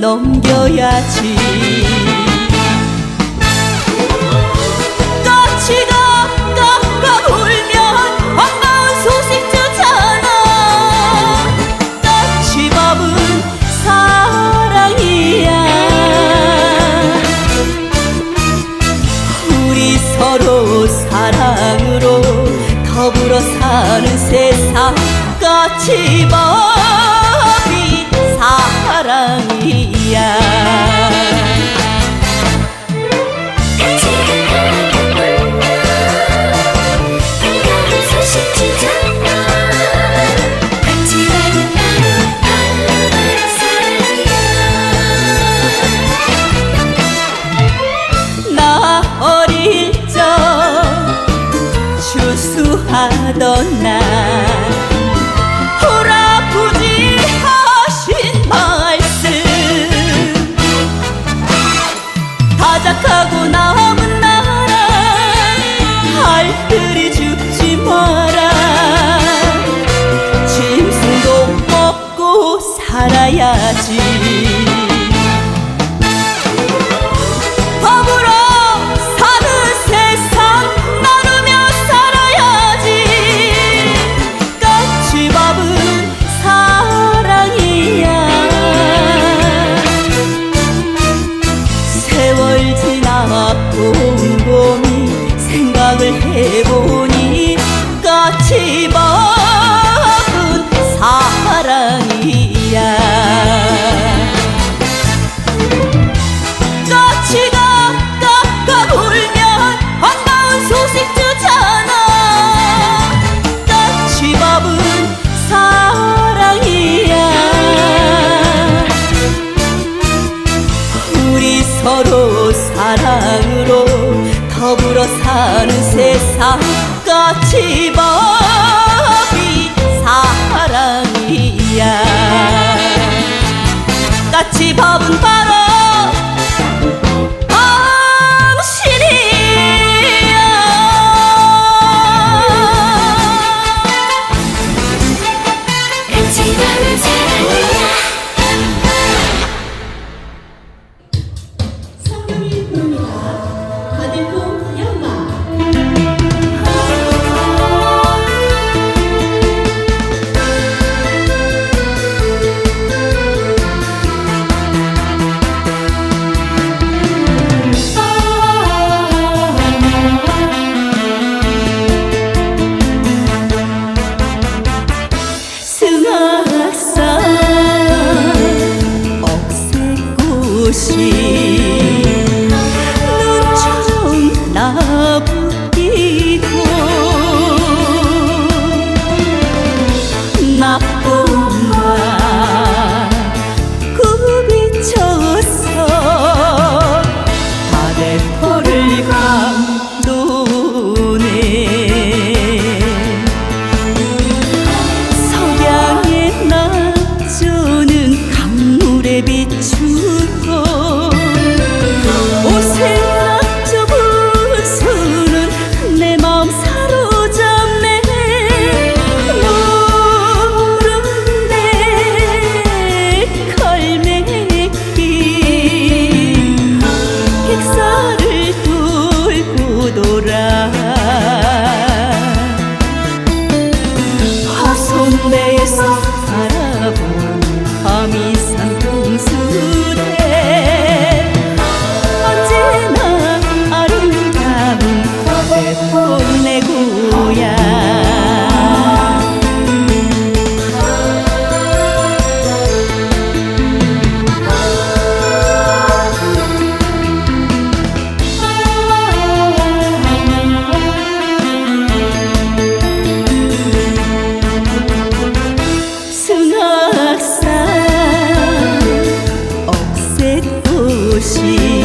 넘겨야지. 까치가 까까 울면 반가운 소식 주잖아 까치밥은 사랑이야. 우리 서로 사랑으로 더불어 사는 세상. 까치밥 ยา ti 더불어 사는 세상 같이 법이 사랑이야. 같이 밥은 aussi.